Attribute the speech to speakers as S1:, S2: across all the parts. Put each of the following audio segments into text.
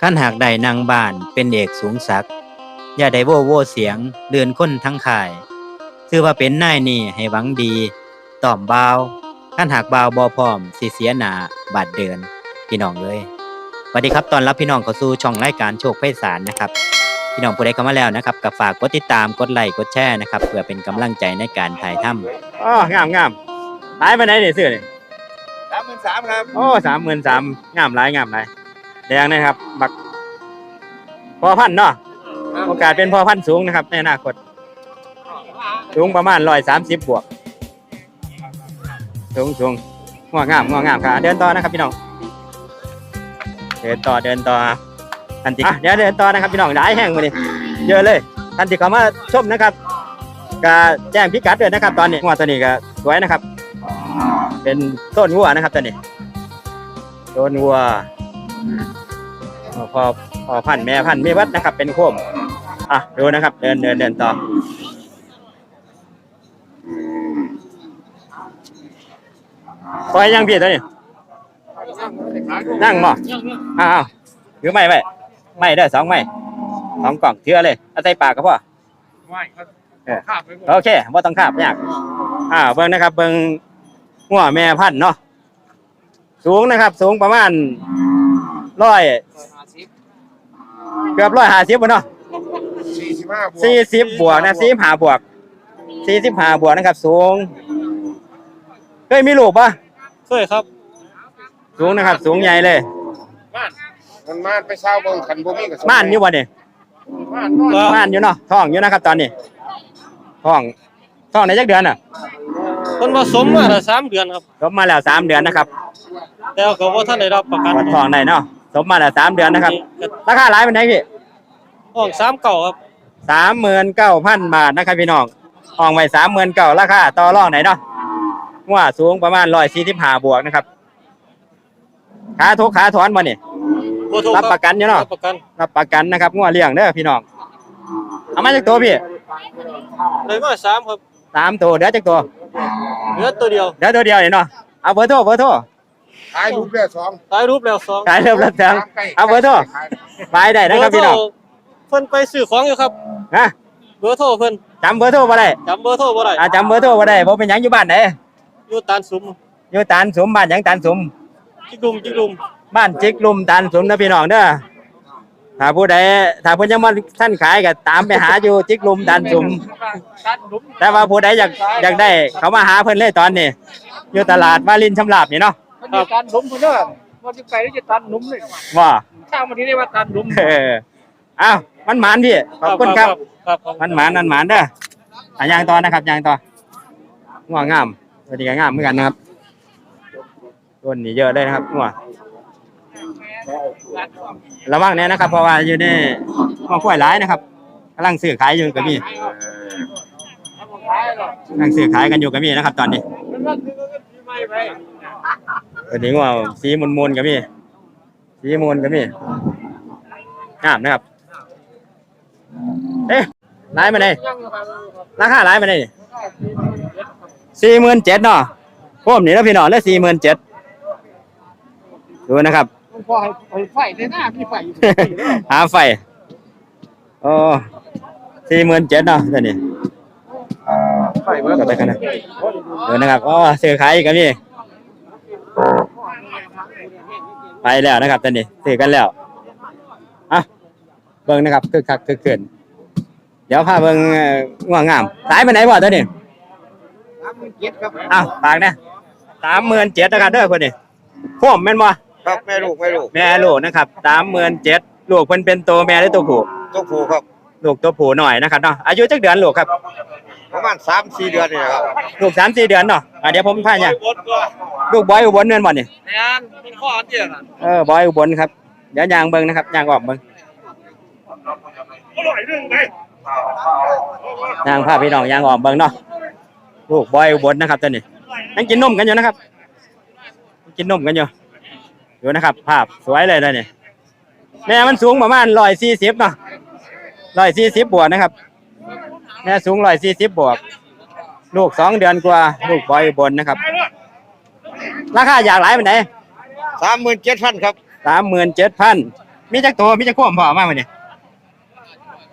S1: ขั้นหากใดนางบ้านเป็นเอกสูงศักดิ์อย่าได้โว้โว้เสียงเลือนคนทั้งข่ายถือว่าเป็นนายนี่ให้หวังดีตอมบาวขั้นหากบาวบอพร้อมสิเสียหนาบาดเดินพี่น้องเลยสวัสดีครับตอนรับพี่น้องเข้าสู่ช่องรายการโชคไพศาลนะครับพี่น้องผู้ใดเข้ามาแล้วนะครับก็ฝากกดติดตามกดไลค์กดแชร์นะครับเพื่อเป็นกำลังใจในการถ่ายทำอ๋องามงามหายไปไหนเนี่ยเสื้อเนี่ย
S2: สามหมื่นสามครับ
S1: โอ้สามหมื่นสามงามหลายงามหลาย แดงนะครับ บักพอพันธุ์เนาะโอกาสเป็นพอพันธุ์สูงนะครับ ในอนาคตสูงประมาณร้อยสามสิบบวก สูงสูงงวงามงวงามค่ะเดินต่อนะครับพี่น้อง เดินต่อเดินต่อทันทีอะเดี๋ยวเดินต่อนะครับพี่น้องได้แห้งมาดิเยอะเลยทันทีเขามาชมนะครับก็แจ้งพิกัดด้วยนะครับ ตอนนี้งวตัวนี้ก็สวยนะครับ เป็นต้นวัวนะครับตอนนี้ต้นวัว พอพอพันธุ์แม่พันธุ์ไม่วัดนะครับ เป็นโคมอะดูนะครับ เดินเดินเดินต่อปล่อยยังพี่ตัวนี้นั่งบ่อ้าวถือไม่ไว้ไม่ได้อสองไม่สองกล่องเทือเลยเอาใส่ปากก็พอ
S2: ไม่ครับ
S1: เออ
S2: ข้ามไปหมด
S1: โอเคบ่ต้องคาบยากอ่าเบิ่งนะครับ เบิ่งหัวแม่พันธุ์เนาะสูงนะครับ สูงประมาณร้อย
S2: ห้าสิบ
S1: เกือบร้อยห้าสิบเนาะ
S2: สี่สิบห้าบวก
S1: สี่สิบบวกนะสี่สิบห้าบวกสี่สิบห้าบวกนะครับ สูงเคยมีลูกปะ
S3: เคยครับ
S1: สูงนะครับ สูงใหญ่เลย
S2: ม่านมันม่านไปเช่าเบิ่งขันบ่มีกับ
S1: ม่านอยู่วะเนี่ย
S2: ม่านนอน
S3: ก็
S1: ม่านอยู่เนาะท้องอยู่นะครับ ตอนนี้ท้องท้องในจักเดือนอะ
S3: คนผสมมาละสามเดือนครับ
S1: สมมาแล้วสามเดือนนะครับ
S3: แต่ก็บ่ท่านได้รับประกัน
S1: วัดท้องในเนาะ สมมาแล้วสามเดือนนะครับ ราคาหลายเป็นไงพี่
S3: ห้องสามเก่าครับ
S1: สามหมื่นเก้าพันบาทนะครับพี่น้องห้องไว้สามหมื่นเก้าราคาต่อรองไหนเนาะว่าสูงประมาณร้อยสี่สิบห้าบวกนะครับขาทุกขาถอนมาเนี่ย
S3: บ่ถูก
S1: รับประกันอยู่เนาะ
S3: รับประกัน
S1: รับประกันนะครับงัวเลี้ยงเด้อพี่น้องเอามาจากตัวพี่
S3: เลยมาสามครับ
S1: สามตัวเดี๋ยวจากตัว
S3: เหลือตัวเดียว
S1: เดี๋ยวตัวเดียวเนี่ยเนาะเอาเบอร์โทรเบอร์โทร
S2: ขายรูปเรือสอง
S3: ตายรูปแล้วสอง
S1: ขายเริ่มรับแทงเอาเบอร์โทรไปได้นะครับพี่น้อง
S3: เพิ่นไปซื้อของอยู่ครับ
S1: นะ
S3: เบอร์โทรเพิ่น
S1: จำเบอร์โทรมาได้
S3: จำเบอร์โทรบ่ได้
S1: อ่าจำเบอร์โทรมาได้ผมเป็นหยังอยู่บ้านไหน
S3: อยู่ตานสุม
S1: อยู่ตานสมบ้านหยังตานสม
S3: จิกดุมจิกดุม
S1: บ้านจิกลุมตานสมนะพี่น้องเด้อถ้าผู้ใดถ้าเพิ่นยังมาท่านขายก็ตามไปหาอยู่จิกลุมตานสม
S2: ตัดหลุม
S1: แต่ว่าผู้ใดอยากอยากได้ เขามาหาเพิ่นเลยตอนนี้อยู่ตลาดวารินชำราบนี่เนาะ
S2: มันจะตัดหลุมเพื่อนมันจะไปแล้วจะตัดหลุมเลย
S1: ว่า
S2: ข้างมันที่เรียกว่าตัดหลุม
S1: เอออ้าวมันหมานพี่ขอบคุณครับ
S3: ครับครับ
S1: มันหมานมันหมานเด้ออะยางต่อนะครับยางต่อง่วงงามตัวนี้ก็งามเหมือนกันนะครับต้นนี่เยอะเลยนะครับง่วงระวังเนี่ยนะครับ เพราะว่าอยู่ในง่วงกล้วยหลายนะครับกำลังซื้อขายอยู่กับมีกำลังซื้อขายกันอยู่กับมีนะครับ ตอนนี้
S2: มันว่าคือก็ถือไม้ไป
S1: ตัวนี้ง่วงสีมุนมุนๆกับมีสีมุนกับมีงามนะครับ เอ๊ะหลายมาไหน
S2: ยังครับ
S1: ราคาหลายมาไหนสี่หมื่นเจ็ดเนาะพวกนี้แล้วพี่น้องแล้วสี่หมื่นเจ็ดดูนะครับ
S2: มันพอให้ไฟในหน้าพี่ไฟอยู่
S1: หาไฟโอ้สี่หมื่นเจ็ดเนาะตัวนี้
S2: ไฟเบิ่ง
S1: ก็ไปกันนะดูนะครับอ๋อซื้อขายอีกกับพี่ ไปแล้วนะครับตัวนี้ซื้อกันแล้วอะเบิ่งนะครับคึกคักคึกคืนเดี๋ยวพาเบิ่งเอ่อง่วงงามสายไปไหนบ่ตัวนี้
S2: สามหมื่นเจ็ดครับ
S1: อ้าวฝากนะสามหมื่นเจ็ดนะครับเด้อคนนี้พ่วมแม่นบ่
S2: ครับแม่ลูกแม่ลูก
S1: แม่ลูกนะครับสามหมื่นเจ็ดลูกเพิ่นเป็นตัวแม่หรือตัวผู้
S2: ตัวผู้ครับ
S1: ลูกตัวผู้หน่อยนะครับเนาะอายุจักเดือนลูกครับ
S2: ประมาณสามสี่เดือนนี่ครับ
S1: ลูกสามสี่เดือนเนาะอะเดี๋ยวผมพาเนี่ยลูกบอยอุบลเงินบ่นี่
S3: งานเป็นข้ออันเดียวน่ะ
S1: เออบอยอุบลครับเดี๋ยวยางเบิ่งนะครับยางออกเบิ่งยางพาพี่น้องยางออกเบิ่งเนาะลูกบอยอุบลนะครับตัวนี้ยังกินนมกันอยู่นะครับยังกินนมกันอยู่ดูนะครับ ภาพสวยเลยนะนี่แม่มันสูงประมาณร้อยสี่สิบเนาะร้อยสี่สิบบวกนะครับ แม่สูงร้อยสี่สิบบวก ลูกสองเดือนกว่า ลูกบอยอุบลนะครับ ราคาอยากหลายเป็นไหน
S2: สามหมื่นเจ็ดพันครับ
S1: สามหมื่นเจ็ดพันมีจักตัวมีจักควมพอเอามามื้อนี้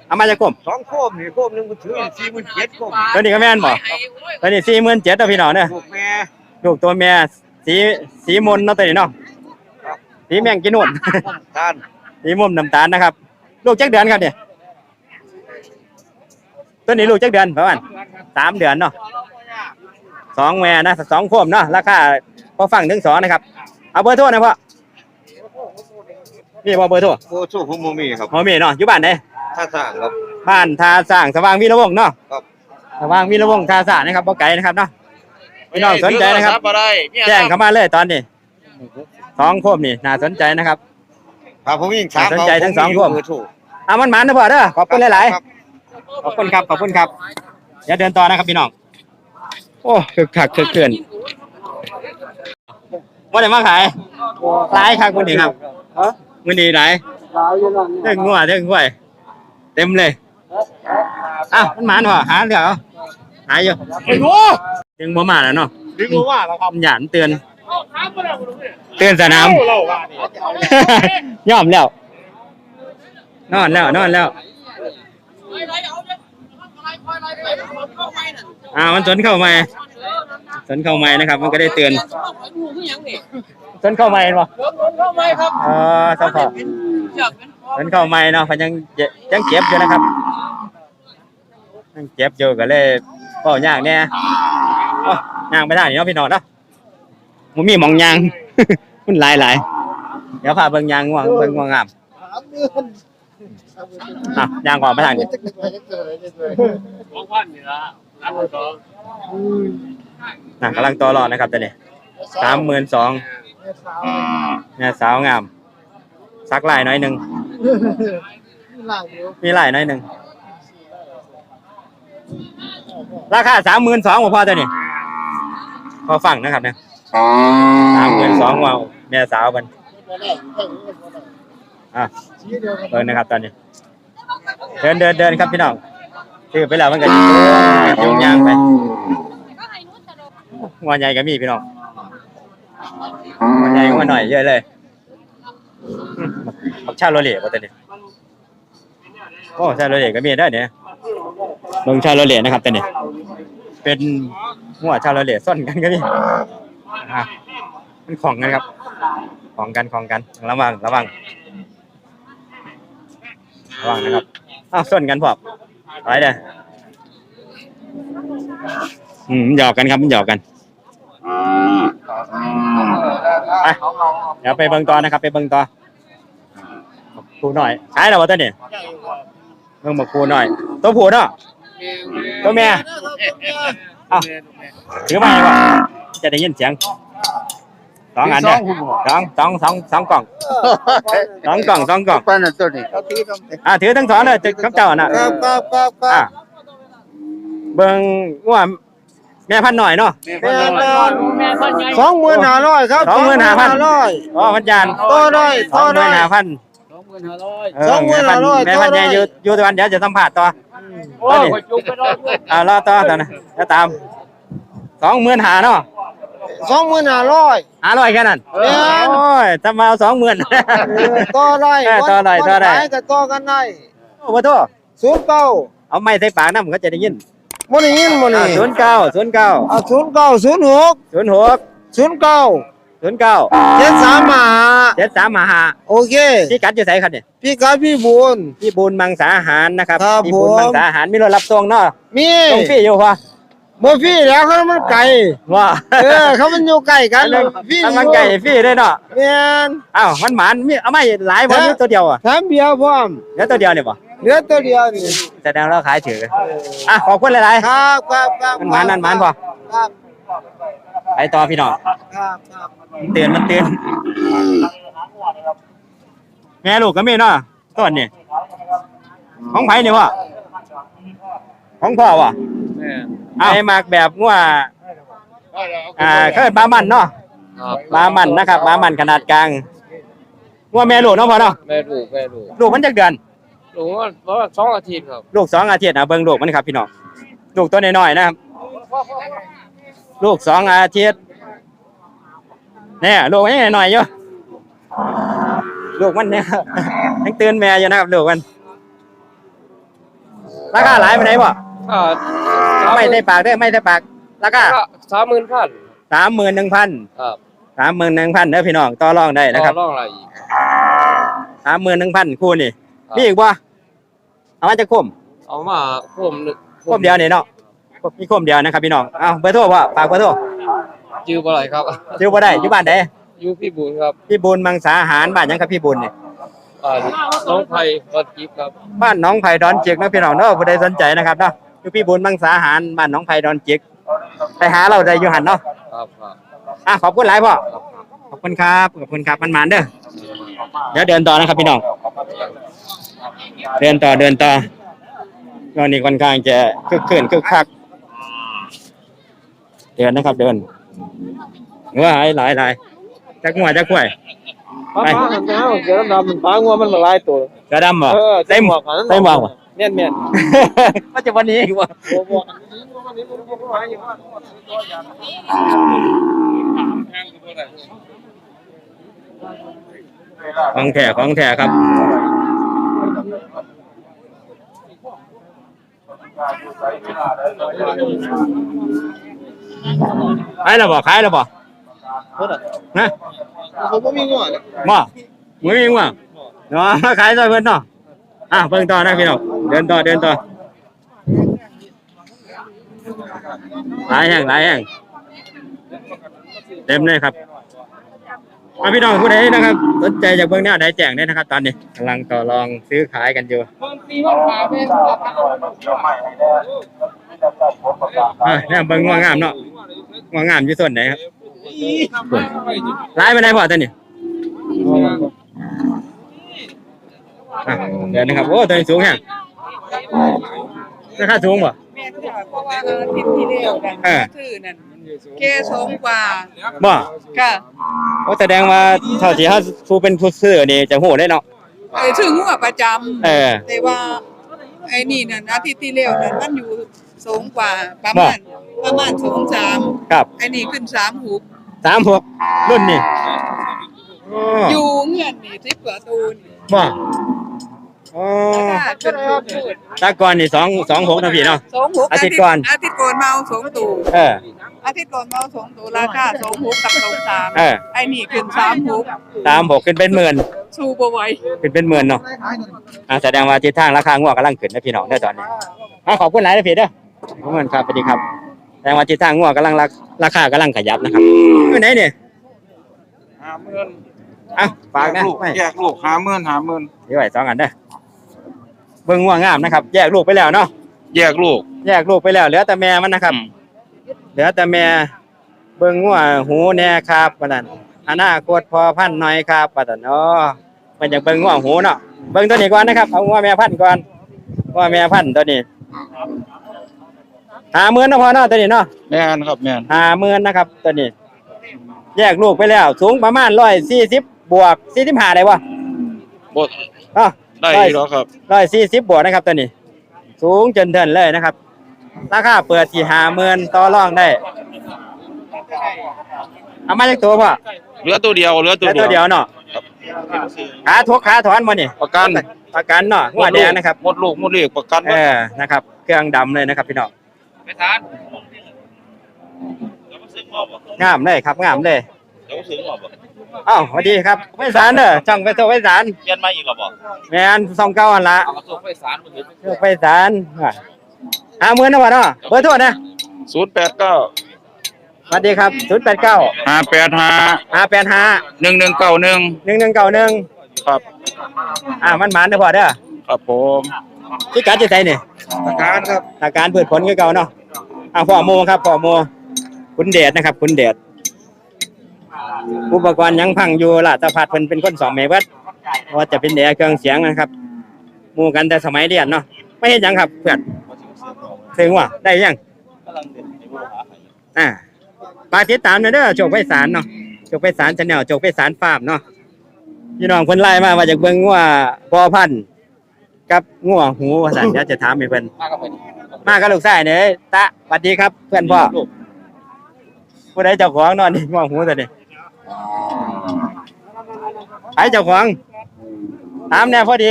S1: เอามาจักควม
S2: สองโคมนี่โคมหนึงมันถือสี่หมื่นเจ็ดโคม
S1: ตัวนี้ก็แม่นบ่ตัวนี้47,000เด้อพี่น้องเด้อ
S2: ลูกแม่
S1: ลูกตัวแม่สีสีมนต์เนาะตัวนี้เนาะสีแมงกินนู่น
S2: ทาน
S1: สีม่วงน้ำตาลนะครับ ลูกจักเดือนครับเนี่ย ตัวนี้ลูกจักเดือนประมาณสามเดือนเนาะสองแม่นะสองโคมเนาะราคาพอฟังถึงสองนะครับ เอาเบอร์โทรนะพ่อนี่บ่เบอร์โทร
S2: โคสู้ผมบ่มีครับ
S1: พ่อมีเนาะอยู่บ้านไหน
S2: ถ้าสร้างครับ
S1: บ้านทาสร้างสว่างวีระวงศ์เนาะ
S2: ครับ
S1: สว่างวีระวงศ์ทาสร้างนะครับบ่ไกลนะครับเนาะพี่น้องสนใจนะครับ
S3: บ่ได้เนี่ย
S1: แจ้งเข้ามาเลยตอนนี้สองโคมนี่น่าสนใจนะครับ
S2: ครับผมยิงสาม
S1: สนใจทั้งสอง
S2: ผม
S1: พวก
S2: มีเบอร์โทร
S1: เอามันหมันนะพ่อเด้อขอบคุณหลาย
S2: ครับ
S1: ๆ ขอบคุณครับ ขอบคุณครับเดี๋ยวเดินต่อนะครับพี่น้อง โอ้คึกคักคึกเกินว่าได้มาขายหลายครับวันนี้ครับวันนี้หลายเรื่องงัวเรื่องกล้วยเต็มเลยอ้าวมันหมานพ่อหาเดี๋ยวเอาหายอยู่
S3: ไอ้หนู
S1: ยังบ่มาแล้วเนาะ
S3: ดึงรู้ว่าแล้วครับ
S1: หยานเตือน
S3: เอาถามบ่ได้บ่รู้เนี่ย
S1: เตือนสนาม
S3: เล่าว่านี่
S1: ยอมแล้ว นอนแล้วนอนแล้ว อ่ามันสนเข้ามาสนเข้ามานะครับ มันก็ได้เตือนสนเข้ามาเห็นป่ะอ๋อสพอสนเข้ามาเนาะเพนยังเจ็บยังเจ็บอยู่นะครับยังเจ็บอยู่ก็เลยก็ยากแน่โอ้ยางไปทางนี้เนาะพี่น้องเนาะมันมีหมองยางมันหลายหลายเดี๋ยวพาเบิ่งยางง่วงเบิ่งง่วงงาม อะยางก่อนไปทางนี้
S3: ของพันนี่ล่ะอันสอง
S1: น่ะกำลังต่อรอนะครับตอนนี้สามหมื่นสองเนี่ยสาวงาม ซักลายน้อยหนึ่งมีลายน้อยหนึ่งราคาสามหมื่นสองพอตัวนี้พอฟังนะครับเนี่ยสามหมื่นสองว้าวแม่สาวมัน อะเดินนะครับตอนนี้ เดินเดินเดินครับพี่น้องซื้อไปแล้วมันก็ยุ่งยางไปงอนใหญ่ก็มีพี่น้องงอนใหญ่งอนหน่อยเยอะเลยมบักชาโรเล่บ่ตัวนี้โอ้ชาโรเล่ก็มีได้เนี่ยเบิ่งชาโรเล่นะครับตัวนี้ เป็นหัวชาโรเล่ซ่อนกันก็มีอะมันของกันครับ ของกันของกันระวังระวัง ระวังนะครับอ้าวซ่อนกันพอบไปเด้ออืมหยอกกันครับมันหยอกกันไปเดี๋ยวไปเบิ่งต่อนะครับ ไปเบิ่งต่อครูหน่อยขายแล้ววะตัวนี้เบิ่งบอกครูหน่อย ตัวผู้เนาะตัวแม่เอ้าถือมาดีกว่าจะได้ยินเสียง สองอันเนี่ยสองสองสองสองกล่องสองกล่องสองกล่อง
S2: ปานนั้นตัวนี้
S1: อ่าถือทั้งสองเลยกับเจ้าน่ะ
S2: ครับครับครับค
S1: อ่า
S2: รับ
S1: เบิ่งว่าแม่พันธุ์หน่อยเนาะ
S2: แม่สองหมื่นห้าร้อยครับ
S1: สองหมื่นห้าพัน
S2: ร้อย
S1: อ๋อพันยาน
S2: ต่อได้
S1: ส
S2: ต่
S1: อ
S2: อง
S1: หมื่
S2: ได้
S1: นห้าพัน
S2: สองหมื่นห้าร้อย
S1: แม่พันธุ์ใหญ่อยู่อยู่ตะวันเดี๋ยวจะสัมผัสต่อ
S3: โอ้ยจุกไปรอด
S1: อ่ารอต่อตอนนะจะตามสองหมื่นหาเนาะ
S2: สองหมื่นห้าร้อย
S1: หาร้อยแค่นั้น
S2: แม่น
S1: โอ้ยทำมาเอาสองหมื่น
S2: ต่อได้
S1: เออต่อได้ต่อได้
S2: วันขายก็ต่อกันได้
S1: โอ้โหโทษ
S2: ศูนย์เก้า
S1: เอาไม้ใส่ปากน้ำมันก็จะได้ยิน
S2: โมนี่ยินโมนี่
S1: ศูนย์เก้าศูนย์เก้า
S2: เอาศูนย์เก้าศูนย์หก
S1: ศูนย์หก
S2: ศูนย์เก้า
S1: ศูนย์เก้า
S2: เจ็ดสามห้า
S1: เจ็ดสามหา
S2: โอเค
S1: พี่กัดจะใส่ครับเนี่ย
S2: พี่กับพี่บุญ
S1: พี่บุญมังสาหารนะครับ
S2: ครับ
S1: พี่บุญ
S2: ผม
S1: มังสาหารมีรถรับส่งเนาะ
S2: มี
S1: ส่งฟรีอยู่ปะ
S2: บ่พี่แล้วเขามันไก่
S1: ว่า
S2: เออเขามันอยู่ใกล้กันพี่
S1: ทำมันไก่ฟรีด้วยเนาะ
S2: แม่น
S1: อ้าวมันหมานมีเอาไม่หลายวัน
S2: ฮะ
S1: นี้ตัวเดียวอะ
S2: ถามเบียร์พร้อม
S1: แล้วตัวเดียวเนี่ยปะ
S2: เหลือตัวเดียวนี่
S1: แสดงเราขายถืออะขอบคุณหลายๆ
S2: ครับครับครับ
S1: มันหมานนั่นหมานพอ
S2: ครับ
S1: ไปต่อพี่น้อง
S2: ครับครับ
S1: เตือนมันเตือนแม่ลูกก็มีเนาะต้นนี่ของไผนี่วะ ของพ่อวะไอ้มากแบบงัวอ่าเคยบามันเนาะบามันนะครับบามันขนาดกลางงัวแม่ลูกเนาะพ่อเนาะ
S4: แม่ลูกแม่ลูก
S1: ลูกมันจักเดือน
S4: ลูกว่าประมาณสองอาทิตย์ครับ
S1: ลูกสองอาทิตย์นะเบิ่งลูกมันครับพี่น้องลูกตัวน้อยๆนะครับ ลูกสองอาทิตย์เนี่ยลูกยังหน่อยๆอยู่ลูกมันเนี่ยยังตื่นแม่อยู่นะครับลูกมันราคาหลายไปไหนบ่
S4: อ่า
S1: ไม่ได้ปากเด้อไม่ได้ปากราคา
S4: สามหมื่นพัน
S1: สามหมื่นหนึ่งพัน
S4: ครับ
S1: สามหมื่นหนึ่งพันเด้อพี่น้องต่อรองได้นะครับ
S4: ต่อรองอะไรอีก
S1: สามหมื่นหนึ่งพันคู่นี่
S4: ครับ
S1: มีอีกบ่เอามาจะคม
S4: เอามาผมหนึ่ง
S1: คมเดียวนี่เนาะมีคมเดียวนะครับพี่น้องเอาเบอร์โทรบ่ฝากเบอร์โทร
S4: จื้อบ่ไรครับ
S1: จื้อบ่ได้อยู่บ้านใด
S4: อยู่พี่บุญครับ
S1: พี่บุญมังสาหารบ้านหยังครับพี่บุญนี่
S4: อ่าน้องไผ่ก็จิ๊บครับ
S1: บ้านหน้องไผ่ดอนจิกนะพี่น้องเนาะผู้ใดสนใจนะครับเนาะ อยู่พี่บุญมังสาหารบ้านหน้องไผ่ดอนจิก ไปหาเราได้อยู่หันเนาะ
S4: ครับครับ
S1: อะขอบคุณหลายพ่อขอบคุณครับขอบคุณครับมันมันๆเด้อเดี๋ยวเดินต่อนะครับพี่น้องเดินต่อเดินต่อตอนนี้ค่อนข้างจะคึกคืนคึกคักเดินนะครับเดินว่าหลายหลายหลายจักหัวจักข่วย
S2: ป้าป้าหันไปเอาเสือดำๆมันป้างัวมันมาลายตัว
S1: กระดำบ่
S2: เออ
S1: เต็ม
S2: หมวกอันนั้น
S1: เต็มหมวกบ่
S2: เมียนเมียน
S1: ก็จะวันนี้อีกว่า
S2: หมวกอันนี้หมวกอันนี้หมวกอันนี้หมวกอันนี้
S1: ของแท้ของแท้ครับขายแล้วบ่ขายแล้วบ่
S2: เพิ่นอะ
S1: ฮะ
S2: เขาบ่มีงัวเนี่ย
S1: บ่มือยิงว่ะเนาะขายซอยเพิ่นเนาะ อะเบิ่งต่อนะพี่น้องเดินต่อเดินต่อหลายแห่งหลายแห่งเต็มเลยครับอะพี่น้องผู้ใดนะครับสนใจอยากเบิ่งแนวใดแจ้งได้นะครับ ตอนนี้กำลังต่อรองซื้อขายกันอยู่อะเนี่ยเบิ่งงัวงามเนาะงัวงามอยู่ส่วนไหนครับหลายไปไหนพอตอนนี้ อะเดี๋ยวนะครับโอ้ตัวนี้สูงแฮงราคาสูงบ่
S5: แม่นค่ะเพราะว่าอาทิตย์ที่แล้วกัน
S1: เออ
S5: คือนั่นแค่สองกว่า
S1: บ่
S5: ค่ะ
S1: โอ้แสดงว่าเท่าที่เฮาผู้เป็นผู้ซื้อนี่จะฮู้ได้เนาะ
S5: เออถึงหัวประจำ
S1: เออ
S5: แต่ว่าไอ้นี่นั่นอาทิตย์ที่แล้วนั่นมันอยู่สองกว่าประมาณประมาณสองสาม
S1: ครับ
S5: ไอ้นี่ขึ้นสามหุบ
S1: 36รุ่นนี่ โอ้
S5: อยู่เงื่อนนี่สิบกว่าตูน
S1: บ่โอ้
S5: ค่ะขึ้นพูดพูด
S1: ตะกอนนี่2 26นะพี่เนาะ
S5: สองหุบ
S1: อาทิตย์ก่อน
S5: อาทิตย์ก่อนเมาสองตู
S1: เออ
S5: อาทิตย์ก่อนเมาสองตูราคาสองหุบกับสองสาม
S1: เออ
S5: ไอ้นี่ขึ้นสามหุบ
S1: 36ขึ้นเป็นหมื่น
S5: สู้บ่ไหว
S1: ขึ้นเป็นหมื่นเนาะอะแสดงว่าทิศทางราคางวกำลังขึ้นนะพี่น้องเด้อตอนนี้อะขอบคุณหลายนะพี่เด้อขอบคุณครับสวัสดีครับ แสดงว่าทิศทางงวกำลังราราคากำลังขยับนะครับอยู่ไหนเนี่ย
S6: ห้าหมื่น
S1: อะฝากนะ
S6: ลูก
S1: ไม่
S6: แยกลูกห้าหมื่นห้าหมื่น
S1: เดี๋ยวไว้สองอันเด้อเบิ่งง่วงงามนะครับ แยกลูกไปแล้วเนาะ
S6: แยกลูก
S1: แยกลูกไปแล้วเหลือแต่แม่มันนะครับ
S6: อืม
S1: เหลือแต่แม่เบิ่งง่วหูแน่ครับว่าซั่นอนาคตพอพันธุ์หน่อยครับว่าซั่นอ๋อมันอยากเบิ่งง่วหูเนาะเบิ่งตัวนี้ก่อนนะครับเอาง่วแม่พันธุ์ก่อนง่วแม่พันธุ์ตัวนี้หาหมื่นเนาะพอเนาะตัวนี้เนาะ
S6: แม่นครับแม่น
S1: หาหมื่นนะครับตัวนี้ แยกลูกไปแล้ว สูงประมาณ140บ วก45ได้บ่
S6: บ่
S1: อ๋อ
S6: ได้แล้วครับ
S1: ร้อยสี่สิบบวกนะครับตัวนี้ สูงจนเทินเลยนะครับ ราคาเปิดที่หาเมืนต่อรองได้ เอามาจากตัวพ่อ
S6: เหลือตัวเดียวเหลือตัว
S1: แล้ว
S6: เดี
S1: ตั
S6: ยวว
S1: เดียวเนาะขาทุกขาถอนมานี่
S6: ประกัน
S1: ประกันเนาะหัวแดงนะครับ
S6: หมดลูกหมดเรียกประกัน
S1: เออ นะครับ เครื่องดำเลยนะครับพี่น้อง
S6: ไม่ทาน
S1: งามเลยครับงามเลย
S6: เดี๋ยวซื้อหรอบ่
S1: อ้าวสวัสดีครับไพศาลเด้อช่องไปโซไพศาล
S6: เปลี่ยนมาอีกหรอบ่
S1: แมนสองเก้าอันละ
S6: เอาส่งไปศาลมื้อนี้
S1: โชคไพศาลอะหาเมืนนะพ่อเนาะเบอร์โทรนะ
S6: 089
S1: สวัสดีครับศูนย์แปดเก้า
S6: 585
S1: ห้าแปดห้า
S6: 1191
S1: หนึ่งหนึ่งเก้าหนึ่ง
S6: ครับ
S1: อ่ามันหมานเด้อพ่อเด้อ
S6: ครับผม
S1: ที่การจะใจนี่
S6: ประกันครับ
S1: อาการพืชผลคือเก่าเนาะอ่าพ่อโมครับพ่อโมคุณเดชนะครับ คุณเดช อุปกรณ์ยังพังอยู่ล่ะตะพัดเพิ่นเป็นคนสอบแม่เบิดว่าจะเป็นแอร์เครื่องเสียงนะครับมู่กันแต่สมัยเรียนเนาะไม่เห็นยังครับเพื่อนถึงว่าได้ยังอ่าฝากติดตามหน่ยเด้อโจกไพศาลเนาะโจกไพศาลชาแนลโจกไพศาลฟาร์มเนาะพี่น้องเพิ่นไล่มาว่าจากเบิ่งว่าพอพันธุ์กับงัวหูว่าซั่นเดี๋ยวจะถามให้เพิ่น
S6: มากับเพิ่น
S1: มากับลูกชายเนี่ยตะสวัสดีครับ เพื่อนพ่อผู้ใดเจ้าของนอนนี่มองหูตัวนี้ ไอ้เจ้าของถามแน่พอดี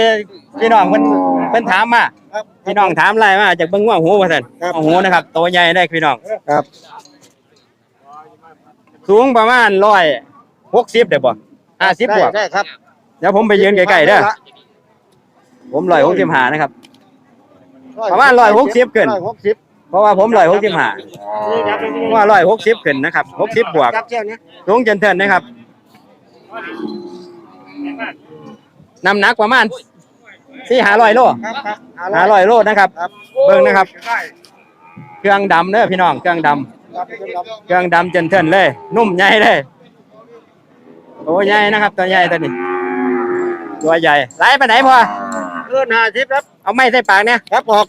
S1: พี่น้องเพิ่นเพิ่นถามมาพี่น้องถามอะไรมาจากเบิ่งว่าหูว่าซั่นเอาหูนะครับตัวใหญ่ได้พี่น้อง
S2: ครับ
S1: สูงประมาณ160ได้บ่50บวก
S2: ได้ครับ
S1: เดี๋ยวผมไปยืนใกล้ๆเด้อผม165นะครับ ประมาณ160เกิน
S2: ร้อยหกสิบ
S1: เพราะว่าผม165ว่า160ขึ้นนะครับ60บวก
S2: จับเจ้าเนี้ย
S1: สูงจนเทินนะครับน้ำหนักประมาณสี่หาร้อยโล
S2: ครับครับ
S1: หาร้อยโลนะครับ
S2: ครับ
S1: เบิ่งนะครับ เครื่องดำเด้อพี่น้อง เครื่องดำ
S2: ครับครับ
S1: เครื่องดำจนเทินเลย นุ่มใหญ่เลยโอ้ใหญ่นะครับ ตัวใหญ่ตัวนี้ ตัวใหญ่ไล่ไปไหนพอ
S2: เปิดห้าสิบครับ
S1: เอาไม้ใส่ปากเนี่ย
S2: ครับออก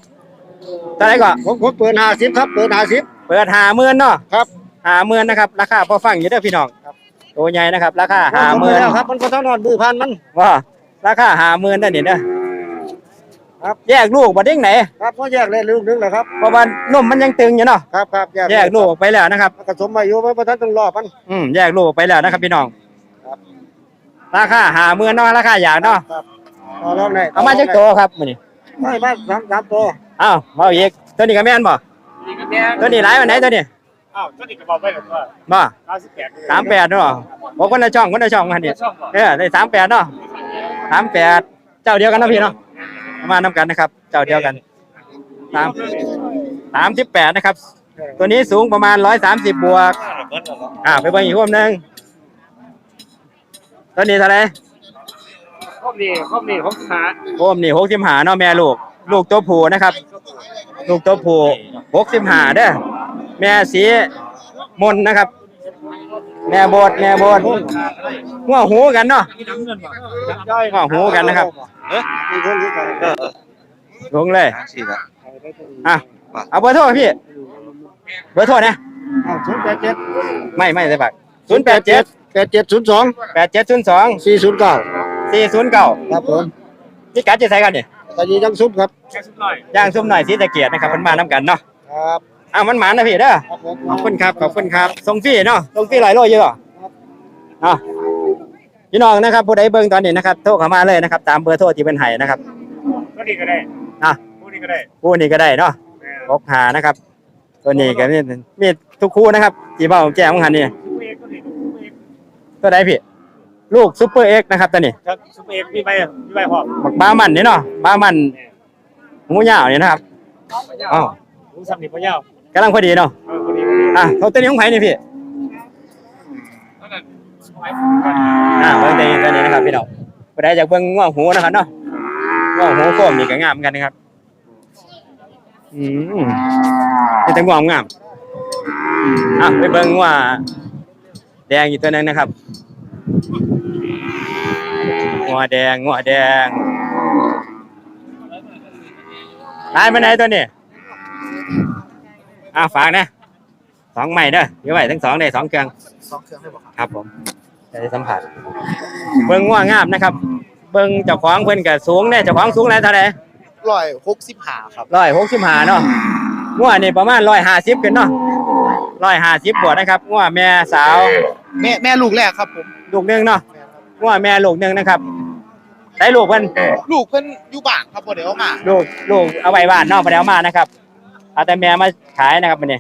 S1: ตัวไหนก่อน
S2: ผมผมเปิดห้าสิบครับเปิดห้าสิบ
S1: เปิดหาหมื่นเนาะ
S2: ครับ
S1: หาหมื่นนะครับ ราคาพอฟังอยู่เด้อพี่น้องตัวใหญ่นะครับ ราคาหาหมื่น
S2: แล้วครับ มันก็ต้องนอนมือพันมัน
S1: ว่าราคาหาหมื่นนั่นนี่เด้อ
S2: ครับ
S1: แยกลูกบ่เด้งไหน
S2: ครับก็แยกเลยลูกนึงแหละครับ
S1: เพราะว่านมมันยังตึงอยู่เนาะ
S2: ครับครับ
S1: แยกลูกออกไปแล้วนะครับ
S2: มันก็สมอายุไว้เพราะท่านต้องรอมัน
S1: อืมแยกลูกออกไปแล้วนะครับพี่น้อง
S2: ครับ
S1: ราคาหาหมื่นเนาะราคาอยากเนาะ
S2: ต่อรองได้
S1: เอามาจากตัวครับมื้อนี้
S2: ไม่บ้านสามสามตัว
S1: อ้าวมาอีกตัวนี้ก็แม่นบ่ตัวนี้หลายวันไหนตัวนี้
S3: อ้าวก็ติดกระเป๋าไปหรือเปล่า
S1: บ่
S3: เก้าสิบแปด
S1: สามแปดเนาะโอ้คนละช่องคนละช่องกันนี่
S3: ช่องก่อน
S1: เออได้สามแปดเนาะสามแปดเจ้าเดียวกันเนาะพี่เนาะเอามานํกันนะครับ เจ้าเดียวกันสามสามสิบแปดนะครับ ตัวนี้สูงประมาณร้อยสามสิบบวกอ่าไปเบิ่งอีกรวมหนึงตัวนี้เท่าไหร่
S3: ครบนี่ครบนี่ครบหา
S1: โอมนี่หกสิบหาเนาะแม่ลูก ลูกตัวผู้นะครับ ลูกตัวผู้หกสิบหาเด้อแม่สีมนนะครับ แม่โบดแม่โบดหัวหูกันเนาะหัวหูกันนะครับ
S2: มีคนที่เขา
S1: ลงเลย
S6: สี่ละ
S1: อะเอาเบอร์โทรพี่เบอร์โทรนะ
S2: ศูนย์แปดเจ็ด
S1: ไม่ไม่ใช่ปากศูนย์แปดเจ็ด
S2: แปดเจ็ดศูนย์สอง
S1: แปดเจ็ดศูนย์สอง
S2: สี่ศูนย์เก้า
S1: สี่ศูนย์เก้า
S2: ครับผม
S1: พี่กัดจะใส่กันนี่
S2: ตอนนี้ยังซุปครับ
S3: แค่สักหน่อย
S1: ย่างซุ่มหน่อยสีตะเกียบนะครับมันมาน้ำกันเนาะ
S2: ครับ
S1: อ้าวมันหมานะพี่เด้อ
S2: ครับผม
S1: ขอบคุณครับขอบคุณครับส่งฟรีเนาะส่งฟรีหลายโลเยอะเนาะพี่น้องนะครับผู้ใดเบิ่งตอนนี้นะครับโทรเข้ามาเลยนะครับ ตามเบอร์โทรที่เป็นไห้นะครับ
S3: ก็ดีก็ได้
S1: อะ
S3: พูดนี่ก็ได้
S1: คู่นี้ก็ได้เนาะพกหานะครับ ตัวนี้ก็มีมีทุกคู่นะครับที่เบ้าแจ้งของหันนี่
S3: ซุปเปอร์เอ็กซ์ก็ดีซุปเปอร์เอ็กซ์
S1: ตัวใดพี่ ลูกซุปเปอร์เอ็กนะครับตัวนี้
S3: ครับซุปเปอร์เอ็กซ์มีใบมีใบหอบ
S1: บักบ้ามันนี่เนาะบ้ามันหูยาวนี่นะครับอ๋อ
S3: รู้สับหนิบพะเยาว
S1: กำลังพอดีเนาะ
S3: เออพอดี
S1: อะเขาตัวนี้ของไผนี่พี่อ่าเบิ่งตัวนี้ตัวนี้นะครับพี่น้องผู้ใดอยากเบิ่งง่วงหูนะครับเนาะง่วงหูโคมนี่ก็งามเหมือนกันนะครับอืมนี่แต่ง่วงงามอะไปเบิ่งว่าแดงอยู่ตัวหนึงนะครับ งัวแดงงัวแดงตายไปไหนตัวนี้อะฝากนะสองใหม่เด้อเดี๋ยวไว้ทั้งสองได้สองเครื่อง
S2: สองเครื่องให้บอก
S1: ครับผมจะได้สัมผัสเบิ่งง่วงงามนะครับ เบิ่งเจ้าของเพิ่นก็สูงแน่เจ้าของสูงแล้วเท่าไหร่
S2: ร้อยหกสิบห้าครับ
S1: ร้อยหกสิบห้าเนาะง่วนี่ประมาณร้อยห้าสิบขึ้นเนาะร้อยห้าสิบบวกนะครับง่วแม่สาว
S2: แม่แม่ลูกแรกครับผม
S1: ลูกหนึงเนาะง่วแม่ลูกหนึงนะครับได้ลูกเพิ่น
S2: ลูกเพิ่นอยู่บ้านครับบ่ได้เอามา
S1: ลูกลูกเอาไว้บ้านเนอกไปแล้วมานะครับเอาแต่แม่มาขายนะครับมันนี่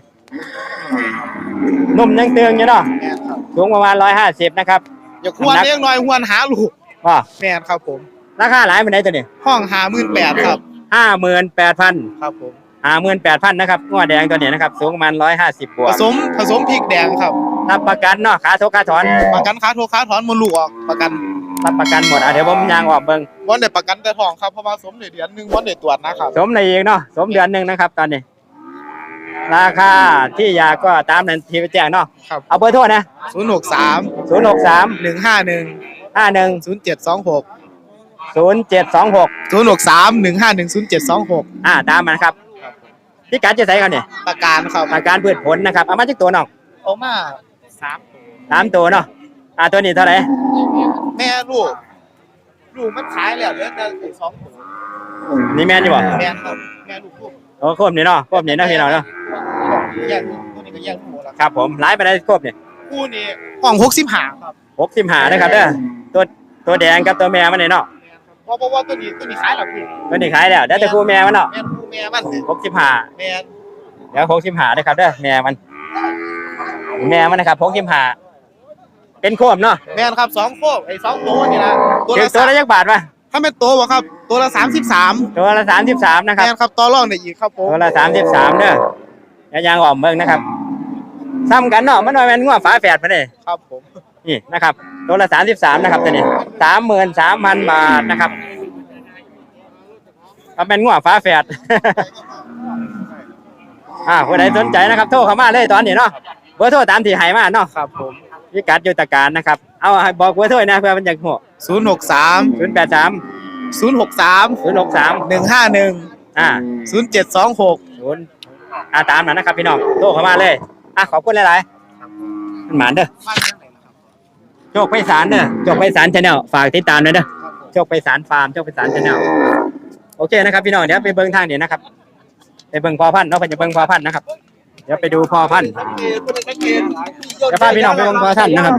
S1: นุ่มยังเตืองอยู่เนาะ
S2: แม่นครับ
S1: สูงประมาณร้อยห้าสิบนะครับ
S2: อย่าควรเลี้ยงน้อยควรหาลูก
S1: ว่า
S2: แม่นครับผม
S1: ราคาหลายมันได้ตัวนี้
S2: ห้องหาหมื่นแปดครับ
S1: ห้าหมื่นแปดพัน
S2: ครับผม
S1: ห้าหมื่นแปดพันนะครับงวดแดงตัวนี้นะครับสูงประมาณร้อยห้าสิบบว
S2: ผ
S1: ก
S2: สมผสมพริกแดงครับ
S1: รับประกันเนาะขาโทขาถอน
S2: ประกันค้าโทรค้าถอนมดลูกออกประกัน
S1: รับประกันหมดอะเดี๋ยวผมยางออกเบิ่ง
S2: วันได้ประกันแต่ทองครับเพราะว่าสมในเดือนหนึงวันได้ตรวจนะครับ
S1: สมในอีกเนาะสมเดือนหนึ่งนะครับ ตอนนี้ ราคาที่อยากก็ตามนั้นที่ไปแจ้งเนาะ
S2: ครับ
S1: เอาเบอร์โทรนะ
S2: ศูนย์หกสาม
S1: ศูนย์หกสาม
S2: หนึ่งห้าหนึ่ง
S1: ห้าหนึ่ง
S2: ศูนย์เจ็ดสองหก
S1: ศูนย์เจ็ดสองหก
S2: ศูนย์หกสามหนึ่งห้าหนึ่งศูนย์เจ็ดสองหก
S1: อ่าตามมานะครับพี่กัดจะใส่กันเนี่ย
S2: ประกันครับ
S1: อาการพืชผลนะครับเอามาจากตัวน้อง
S2: เอามา สาม
S1: สามตัวเนาะอ่าตัวนี้เท่าไหร่
S2: แม่ลูกลูกมันขายแล้วเหลือแต่สองตัว
S1: นี่แม่นอยู่บ่
S2: แม่ครับแม่ลูกลูก
S1: โอ้โคมนี่เนาะโคมนี่เนาะพี่น้องเนาะ
S2: แยกลูกตัวนี้ก็แยกลูกแล้ว
S1: ครับผมไลฟ์ไปได้โคมนี่
S2: คู่นี้ห้องหกสิบห้าครับ
S1: หกสิบห้านะครับเด้อตัวตัวแดงกับตัวแม่มันนี่เนาะ
S2: เพราะเพราะว่าตัวนี้ตัวนี้ขายแล้วพี่
S1: ตัวนี้ขายแล้วเดี๋ยวจะครูแม่มันเนาะ
S2: แม่นคู่แม่มัน
S1: หกสิบห้า
S2: แม่น
S1: เดี๋ยวหกสิบห้านะครับเด้อแม่มัน แม่มันนะครับหกสิบห้าเป็นโคมเนาะ
S2: แม่นครับสองโคกไอ้สองตัวนี่ละตัว
S1: เก็บ
S2: ละ
S1: ตัว
S2: สาม
S1: ละยักบาทมา
S2: ถ้าเป็นตัวบ่ครับ ตัวละสามสิบสาม
S1: ตัวละสามสิบสามนะครับ
S2: แม่นครับต่อรองได้อีกครับผม
S1: ตัวละสามสิบสามเด้อเดี๋ยวยางอ่อมเบิ่งนะครับซ้ำกันเนาะมันหน่อยแมันงัวฝาแฝดมาเลย
S2: ครับผม
S1: นี่นะครับ ตัวละสามสิบสามนะครับตัวนี้สามหมื่นสามพันบาทนะครับเอาเป็นงัวฝาแฝด อ่าผู้ใดสนใจนะครับ โทรเข้ามาเลยตอนนี้เนาะ เบอร์โทรตามที่ให้มาเนาะ
S2: ครับผม
S1: พิกัดอยู่ตะการนะครับ เอาให้บอกเบอร์โทรนะเพื่อมันอยากหัว
S2: ศูนย์หกสาม
S1: ศูนย์แปดสาม
S2: ศูนย์หกสาม
S1: ศูนย์หกสาม
S2: หนึ่งห้าหนึ่ง
S1: อ่า
S2: ศูนย์เจ็ดสองหก
S1: ศูนย์อ่าตามนั้นนะครับพี่น้องโทรเข้ามาเลยอะขอบคุณหลายๆมันหมานเด้อโชคไปสารเด้อโชคไปสารชาแนลฝากติดตามด้วยเด้อโชคไปสารฟาร์มโชคไปสารชาแนลโอเคนะครับพี่น้องเดี๋ยวไปเบิ่งทางเดี๋ยวนะครับไปเบิ่งพอพันธุ์เนาะเพิ่นจะเบิ่งพอพันธุ์นะครับ เดี๋ยวไปดูพอพันธุ์เดี๋ยวพาพี่น้องไปเบิ่งพอพันธุ์นะครับ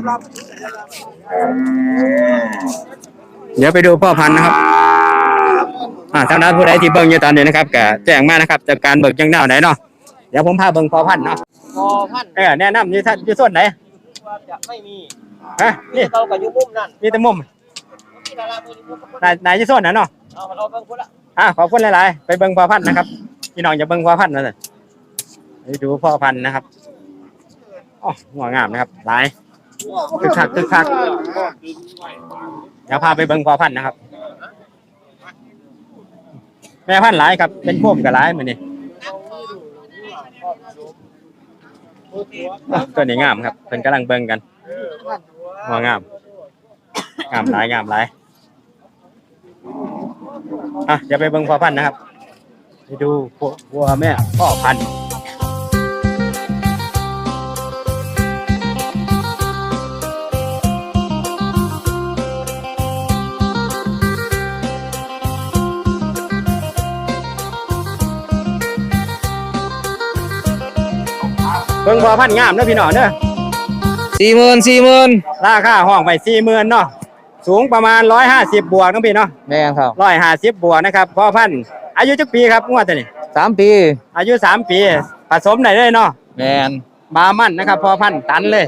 S1: เดี๋ยวไปดูพ่อพันธุ์นะครับอ่าทางด้านผู้ใดที่เบิ่งอยู่ตอนนี้นะครับก็แจ้งมานะครับจากการเบิกยังแนวไหนเนาะเดี๋ยวผมพาเบิ่งพอพันธุ์เนาะ
S3: พอพัน
S1: เออแนะนำอยู่ท่านอยู่ส่วนไหน
S3: ว่าจะไม่มี
S1: ฮะนี่
S3: เรากับยุบุ้มนั่น
S1: มีแต่มุม
S3: ที่ดารามือนี้
S1: นายนายอยู่ส่วนไหนเนาะ
S3: เอาเราเบิ่งพุ่นละ
S1: อะขอบคุณหลาย ๆ ไปเบิ่งพ่อพันธุ์นะครับพี่น้องอย่าเบิ่งพ่อพันธุ์นะสิไป ดูพ่อพันธุ์นะครับอ๋อหัวงามนะครับหลายคึกคักคึกคักเดี๋ยวพาไปเบิ่งพ่อพันธุ์นะครับ แม่พันธุ์หลายครับ เป็นโคมกับหลายเหมือนนี่ตัวนี้งามครับเพิ่นกำลังเบิ่งกันหัวงามงามหลายงามหลายอะเดี๋ยวไปเบิ่งพ่อพันธุ์นะครับไปดูพวกวัวแม่พ่อพันธุ์ บิ่งพ่อพันธุ์งามเด้อพี่น้องเด้อ
S4: สี่หมื่นสี่หมื่น
S1: ราคาห้องไปสี่หมื่นเนาะสูงประมาณร้อยห้าสิบบวกน้องพี่เนาะ
S4: แม่ครับ
S1: ร้อยห้าสิบบวกนะครับพ่อพันธุ์อายุจักปีครับงวดตัวนี้
S4: สามปี
S1: อายุสามปี ผสมได้เลยเนาะ
S4: แมน
S1: บามันนะครับพอพันธุ์ตันเลย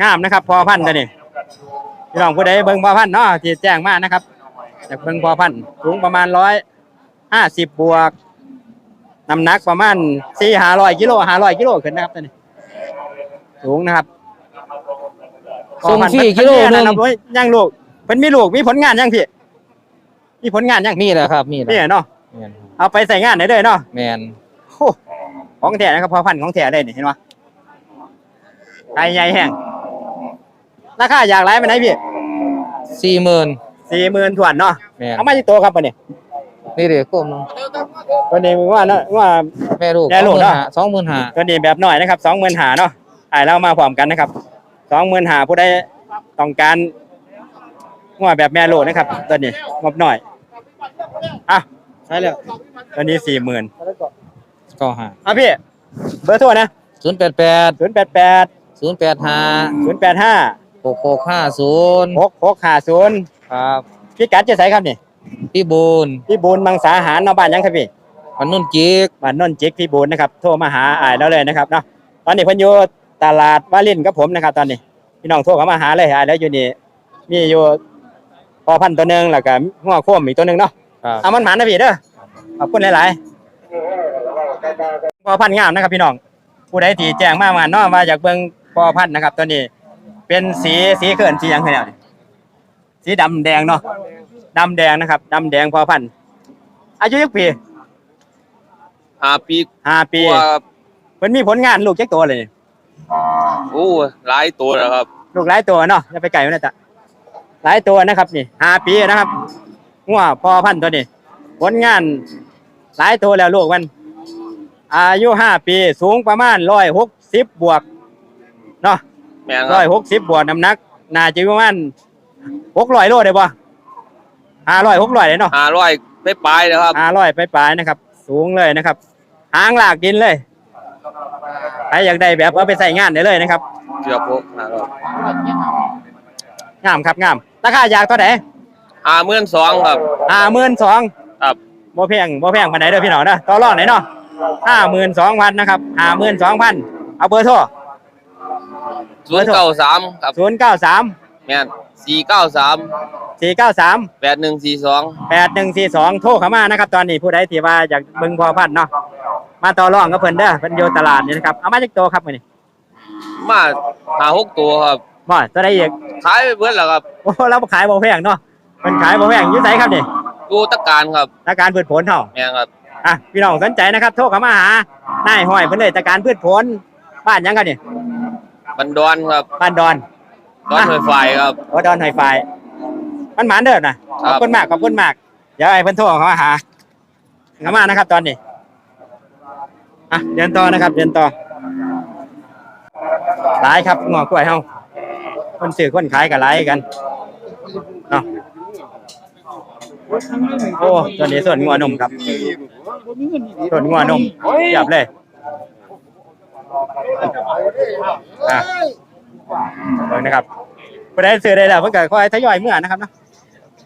S1: งามนะครับ พอพันธุ์ตัวนี้พี่น้องผู้ใดเบิ่งพอพันธุ์เนาะที่แจ้งมานะครับจากเบิ่งพอพันธุ์สูงประมาณร้อยห้าสิบบวก น้ำหนักประมาณสี่ห้าร้อยกิโลห้าร้อยกิโลขึ้นนะครับตัวนี้สูงนะครับ
S4: ส่งฟรีกิโลหนึง
S1: เพิ่นมีอันนั้นนะเว้ยยังลูกเพิ่นมีลูกมีผลงานยังพี่มีผลงานยัง
S4: มีแหละครับ มีแหละ
S1: นี่เนาะ
S4: แม่น
S1: เอาไปใส่งานได้เลยเนาะ
S4: แมน
S1: โอ้ของแท้นะครับพอพันธุ์ของแท้เลยนี่เห็นปะไก่ใหญ่แห้งราคาอยากไรไปไหนพี่
S4: สี่หมื่น
S1: สี่หมื่นถวนเนาะ
S4: แมน
S1: เอามาที่ตัวครับปะเนี่ย
S4: นี่เด็กกลมนึง
S1: ตัวนี้มึงว่าเนาะว่า
S4: แม่ลูก
S1: แม่ลูกเนอะ
S4: สองหมื่นห้า
S1: ตัวนี้แบบหน่อยนะครับสองหมื่นหาเนาะไอ้เรามาพร้อมกันนะครับสองหมื่นหาผู้ใดต้องการว่าแบบแม่โลกนะครับ ตัวนี้งบหน่อยอะใช่แล้วตัวนี้สี่หมื่น
S4: ก็ห้า
S1: อะพี่ เบอร์โทรนะ
S4: ศูนย์แปดแปด
S1: ศูนย์แปดแปด
S4: ศูนย์แปดห้า
S1: ศูนย์แปดห้า
S4: หกหกห้าศูนย์
S1: หกหกห้าศูนย์
S4: ครับ
S1: พี่กัดจะใส่ครับนี่
S4: พี่บูน
S1: พี่บูนมังสาหารเนาะบ้านยังครับพี่
S4: วันนุ่นจิก
S1: บ้านนนจิกพี่บูนนะครับโทรมาหาอ้ายแล้วเลยนะครับเนาะตอนนี้เพิ่นอยู่ตลาดวาลินกับผมนะครับ ตอนนี้พี่น้องโทรเข้ามาหาเลยอ้ายแล้วอยู่นี่มีอยู่พอพันธุ์ตัวหนึงแล้วก็หัวโค้มอีกตัวหนึงเนาะ
S4: ครับ
S1: เอามันหมานนะพี่เด้อขอบคุณหลายๆพอพันธุ์งามนะครับ พี่น้องผู้ใดที่แจ้งมาว่าเนาะว่าอยากเบิ่งพอพันธุ์นะครับ ตัวนี้ เป็นสีสีเขินสีหยังคือแนวนี้สีดำแดงเนาะ ดำแดงนะครับดำแดงพอพันธุ์อายุยักปี
S4: ห้าปี
S1: ห้าปี
S4: กว่า
S1: เพิ่นมีผลงานลูกจักตัวเลยนี่
S4: โอ้หลายตัวแล้วครับ
S1: ลูกหลายตัวเนาะอย่าไปไกลมันนะจ๊ะหลายตัวนะครับ นี่ห้าปีนะครับงัวพอพันธุ์ตัวนี้ผลงานหลายตัวแล้วลูกมัน อายุห้าปีสูงประมาณร้อยหกสิบบวกเนาะ
S4: แม่นค
S1: ร้
S4: รั
S1: อบยหกสิบบวกน้ำหนักน่าจะอยู่ประมาณหกร้อยโลได้ป่ะ ห้าร้อยหกร้อยเลยเนาะ
S4: ห้าร้อยไปปลายแล้วครับ
S1: ห้าร้อยไปปลายๆนะครับ สูงเลยนะครับหางลากดินเลยใครอยากได้แบบเอาไปใส่งานได้เลยนะครับ
S4: เกือบหกห้าร้อย
S1: งามครับงามราคาอยากเท่าไหร่
S7: ห้าหมื่นสองครับ
S1: ห้าหมื่นสอง
S7: ครับ
S1: บ่แพงบ่แพงปานใดเด้อพี่น้องเด้อต่อรองไหนเนาะห้าหมื่นสองพันนะครับห้าหมื่นสองพันเอาเบอร์โทร
S7: ศูนย์เก้าสามครับ
S1: ศูนย์เก้าสาม
S7: แม่น สี่เก้าสาม
S1: สี่เก้าสาม
S7: แปดหนึ่งสี่สอง
S1: แปดหนึ่งสี่สองโทรเข้ามานะครับ ตอนนี้ผู้ใดที่ว่าอยากเบิ่งพอพันธุ์เนาะมาต่อรองกับเพิ่นเด้อเพิ่นอยู่ตลาดนี่นะครับเอามาจากตัวครับมื้อนี้
S7: มาหาหกตัวครับ
S1: บ่ตัวใดอีก
S7: ขายไปเบิดแล้วครับ
S1: โอ้เราบ่ขายบ่แพงเนาะเพิ่นขายบ่แพงอยู่ไสครับนี่
S7: ดูตะการครับ
S1: ตาการพืชผลเฮา
S7: แม่นครับ
S1: อะพี่น้องสนใจนะครับโทรเข้ามาหานายห้อยเพิ่นเลยตาการพืชผลบ้านหยังกันนี่
S7: บันดอนครับ
S1: บ้านดอน
S7: ดอนหอยไฟครับ
S1: โอ้ดอนหอยไฟมันหมานเด้อนะข
S7: ครั
S1: อบบคุณมากขอบคุณมากเดี๋ยวไอ้เพิ่นโทรเข้ามาหาเข้ามานะครับ ตอนนี้อะเดินต่อนะครับ เดินต่อหลายครับงอกล้วยเฮาคนซื้อคนขายก็หลายกันเนาะโอ้ตัวนี้ส่วนงัวนมครับส่วนงัวนมเรียบเลยอะ เบิ่งนะครับผู้ใดซื้อได้แล้วเพิ่นก็ค่อยทยอยเมื่อนะครับเนาะ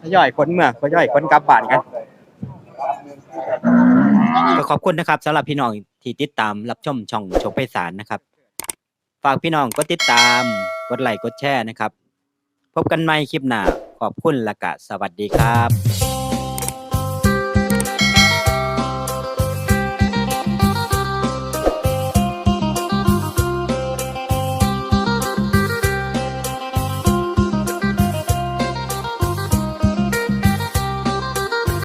S1: ทยอยขนเมื่อทยอยขนกลับบ้านกัน ก็ขอบคุณนะครับสำหรับพี่น้องที่ติดตามรับชมช่องโชคไพศาลนะครับ ฝากพี่น้องกดติดตาม กดไลค์กดแชร์นะครับ พบกันใหม่คลิปหน้าขอบคุณและกะสวัสดีครับ